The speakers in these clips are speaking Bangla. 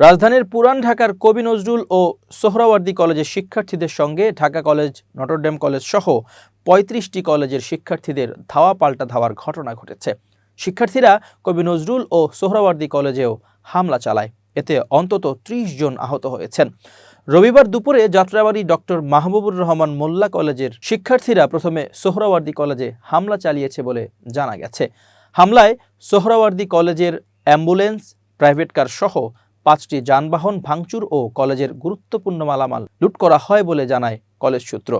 রাজধানীর পুরান ঢাকার কবি নজরুল ও সোহরাওয়ার্দী কলেজের শিক্ষার্থীদের সঙ্গে ঢাকা কলেজ, নটরডেম কলেজ সহ পঁয়ত্রিশটি কলেজের শিক্ষার্থীদের ধাওয়া পাল্টা ধাওয়ার ঘটনা ঘটেছে। শিক্ষার্থীরা কবি নজরুল ও সোহরাওয়ার্দী কলেজেও হামলা চালায়। এতে অন্তত ত্রিশ জন আহত হয়েছেন। রবিবার দুপুরে যাত্রাবাড়ি ডক্টর মাহবুবুর রহমান মোল্লা কলেজের শিক্ষার্থীরা প্রথমে সোহরাওয়ার্দী কলেজে হামলা চালিয়েছে বলে জানা গেছে। হামলায় সোহরাওয়ার্দী কলেজের অ্যাম্বুলেন্স, প্রাইভেট কার সহ পাঁচটি যানবাহন, ভাঙচুর ও কলেজের গুরুত্বপূর্ণ মালামাল লুট করা হয় বলে জানায় কলেজ সূত্র।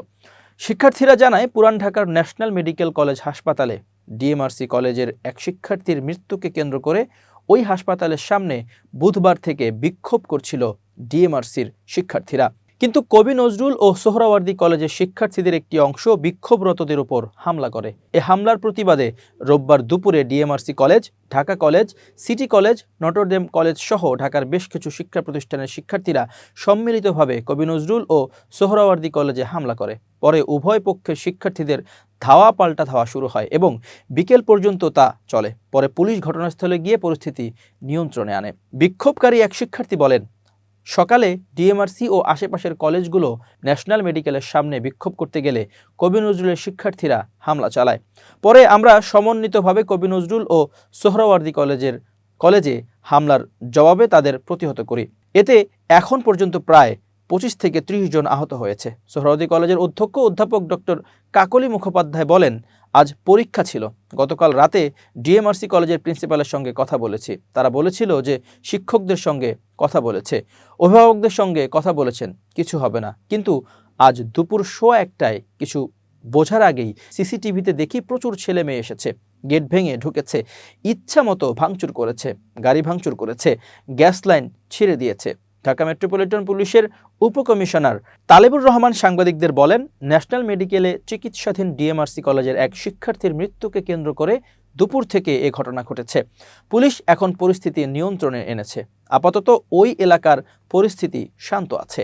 শিক্ষার্থীরা জানায়, পুরান ঢাকার ন্যাশনাল মেডিকেল কলেজ হাসপাতালে ডিএমআরসি কলেজের এক শিক্ষার্থীর মৃত্যুকে কেন্দ্র করে ওই হাসপাতালের সামনে বুধবার থেকে বিক্ষোভ করছিল ডিএমআরসির শিক্ষার্থীরা। কিন্তু কবি নজরুল ও সোহরাওয়ার্দী কলেজের শিক্ষার্থীদের একটি অংশ বিক্ষোভরতদের উপর হামলা করে। এ হামলার প্রতিবাদে রোববার দুপুরে DMRC college, Dhaka college, city college, Notre Dame college সহ ঢাকার বেশ কিছু শিক্ষা প্রতিষ্ঠানের শিক্ষার্থীরা সম্মিলিতভাবে কবি নজরুল ও সোহরাওয়ার্দী কলেজে হামলা করে। পরে উভয় পক্ষের শিক্ষার্থীদের ধাওয়া পাল্টা ধাওয়া শুরু হয় এবং বিকেল পর্যন্ত তা চলে। পরে পুলিশ ঘটনাস্থলে গিয়ে পরিস্থিতি নিয়ন্ত্রণে আনে। বিক্ষোভকারী এক শিক্ষার্থী বলেন সকালে ডিএমআরসি ও আশেপাশের কলেজগুলো ন্যাশনাল মেডিকেলের সামনে বিক্ষোভ করতে গেলে কবি নজরুলের শিক্ষার্থীরা হামলা চালায়। পরে আমরা সমন্বিতভাবে কবি নজরুল ও সোহরাওয়ার্দী কলেজের কলেজে হামলার জবাবে তাদের প্রতিহত করি। এতে এখন পর্যন্ত প্রায় পঁচিশ থেকে ত্রিশ জন আহত হয়েছে। সোহরাওয়ার্দী কলেজের অধ্যক্ষ অধ্যাপক ডক্টর কাকলি মুখোপাধ্যায় বলেন, আজ পরীক্ষা ছিল। গতকাল রাতে ডিএমআরসি কলেজের প্রিন্সিপালের সঙ্গে কথা বলেছি। তারা বলেছিল যে শিক্ষকদের সঙ্গে কথা বলেছে। অভিভাবকদের সঙ্গে কথা বলেছেন। কিছু হবে না। কিন্তু আজ দুপুর শো একটায় কিছু বোঝার আগেই সিসিটিভিতে দেখি প্রচুর ছেলে মেয়ে এসেছে। গেট ভেঙে ঢুকেছে। ইচ্ছা মতো ভাঙচুর করেছে। গাড়ি ভাঙচুর করেছে। গ্যাস লাইন ছিঁড়ে দিয়েছে। ঢাকা মেট্রোপলিটন পুলিশের উপকমিশনার তালেবুর রহমান সাংবাদিকদের বলেন, ন্যাশনাল মেডিকেলে চিকিৎসাধীন ডিএমআরসি কলেজের এক শিক্ষার্থীর মৃত্যুকে কেন্দ্র করে দুপুর থেকে এ ঘটনা ঘটেছে। পুলিশ এখন পরিস্থিতি নিয়ন্ত্রণে এনেছে। আপাতত ওই এলাকার পরিস্থিতি শান্ত আছে।